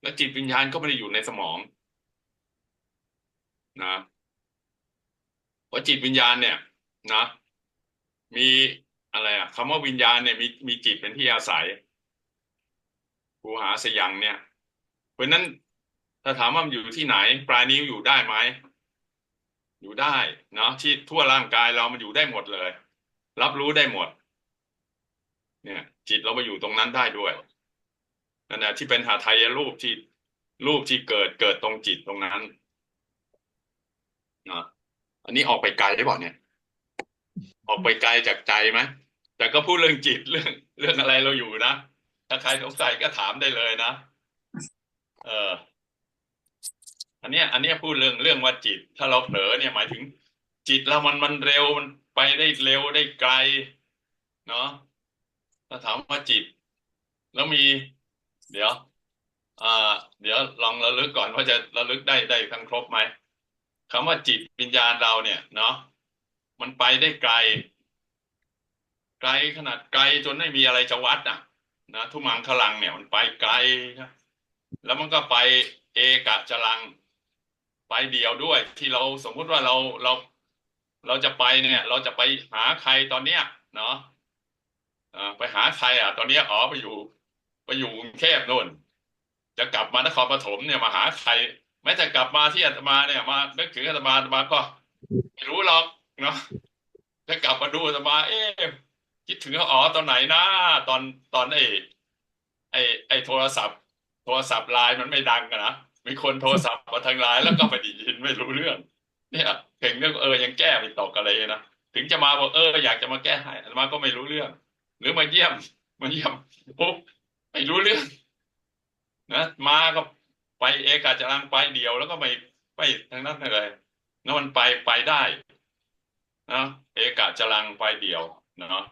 แล้วจิตวิญญาณก็ไม่ได้อยู่ในสมองนะเพราะจิตวิญญาณเนี่ย นะ มีอะไรอะคำว่าวิญญาณเนี่ยมีมีจิตเป็นที่อาศัยกูหาสยังเนี่ย เพราะฉะนั้นถ้าถามว่ามันอยู่ที่ไหน ปลายนิ้วอยู่ได้ไหมอยู่ได้เนาะที่ทั่วร่างกายเรามันอยู่ได้หมดเลย รับรู้ได้หมด เนี่ย จิตเราไปอยู่ตรงนั้นได้ด้วย นั่นแหละที่เป็นหาไทยรูปที่รูปที่เกิดเกิดตรงจิตตรงนั้นนะอันนี้ออกไปไกลได้บ่เนี่ย ออกไปไกลจากใจไหมแต่ก็พูดเรื่องจิตเรื่อง เรื่องอะไรเราอยู่นะถ้าใครสงสัยก็ถามได้เลยนะเออ อันเนี้ย อันเนี้ยพูดเรื่องเรื่องว่าจิต ถ้าเราเผลอเนี่ยหมายถึง จิตเรามันมันเร็วมันไปได้เร็วได้ไกล เนาะถ้าถามว่าจิต แล้วมี เดี๋ยวอ่าเดี๋ยวลองระลึกก่อนว่าจะระลึกได้ได้ทั้งครบไหมคำว่าจิตวิญญาณเราเนี่ยเนาะมันไปได้ไกล ไกลขนาดไกลจนไม่มีอะไรจะวัดอะนะทุมังคลังเนี่ยมันไปไกลนะแล้วมันก็ไปเอกะจรัง ไปเดียวด้วย ที่เราสมมุติว่าเราเราเราจะไปเนี่ย เราจะไปหาใครตอนเนี้ยเนาะอ่าไปหาใครอะ ตอนเนี้ยอ๋อไปอยู่ ไปอยู่กรุงเทพนู่น จะกลับมานครปฐมเนี่ยมาหาใครแม้จะกลับมาที่อาตมาเนี่ยมานึกถึงอาตมาอาตมาก็ไม่รู้หรอกเนาะจะกลับมาดูอาตมา เอ๊ะคิดถึงเขาอ๋อตอนไหนนะตอนตอนไอ้ไอ้ไอ้โทรศัพท์ โทรศัพท์ไลน์มันไม่ดังอะนนะมีคนโทรศัพท์มาทางไลน์แล้วก็ไปไดียินไม่รู้เรื่อง เนี่ยเก่งเรื่องเออยังแก้ไม่ตกอะไรนะ ถึงจะมาบอกเอออยากจะมาแก้ให้อาตมาก็ไม่รู้เรื่อง หรือมาเยี่ยมมาเยี่ยมปุ๊บ ไม่รู้เรื่องนะมาก็ไปเอกาจรังไปเดียวแล้วก็ไม่ไปทางนั้นเลยแล้วมันไปไปได้นะเอกาจรังไปเดียวเนาะ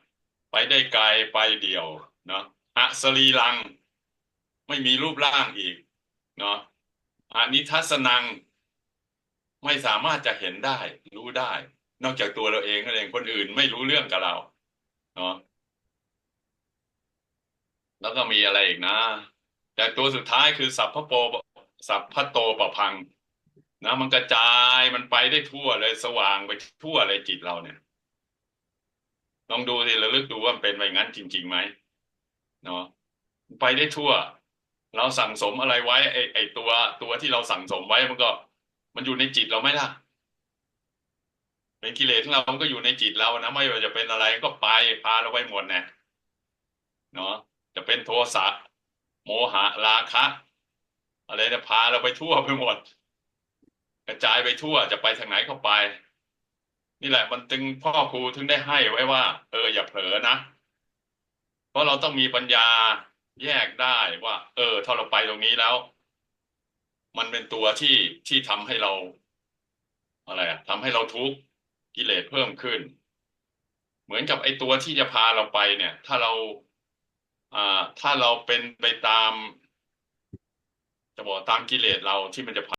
ไปได้ไกลไปเดียวเนาะอสรีลัง ไม่มีรูปร่างอีกเนาะอานิทัศนัง ไม่สามารถจะเห็นได้ รู้ได้ นอกจากตัวเราเองนั่นเองคนอื่นไม่รู้เรื่องกับเราเนาะ แล้วก็มีอะไรอีกนะ แต่ตัวสุดท้ายคือสัพพะโปสัพพะโตปะพังนะมันกระจายมันไปได้ทั่วเลยสว่างไปทั่วเลยจิตเราเนี่ย ลองดูสิระลึกดูว่าเป็นไปงั้นจริงๆไหมเนาะไปได้ทั่ว เราสั่งสมอะไรไว้ไอไอตัวตัวที่เราสั่งสมไว้มันก็ มันอยู่ในจิตเราไหมล่ะเป็นกิเลสของเรามันก็อยู่ในจิตเรานะไม่ว่าจะเป็นอะไรก็ไปพาเราไปหมดเนะเนาะ จะเป็นโทสะโมหะราคะ อะไรเนี่ยพาเราไปทั่วไปหมด กระจายไปทั่วจะไปทางไหนก็ไป นี่แหละมันจึงพ่อครูถึงได้ให้ไว้ว่า เอออย่าเผลอนะ เพราะเราต้องมีปัญญาแยกได้ว่า เออถ้าเราไปตรงนี้แล้ว มันเป็นตัวที่ที่ทำให้เรา อะไรอะทำให้เราทุกข์กิเลสเพิ่มขึ้น เหมือนกับไอตัวที่จะพาเราไปเนี่ย ถ้าเรา อ่าถ้าเราเป็นไปตามจะบอกตามกิเลสเราที่มันจะพา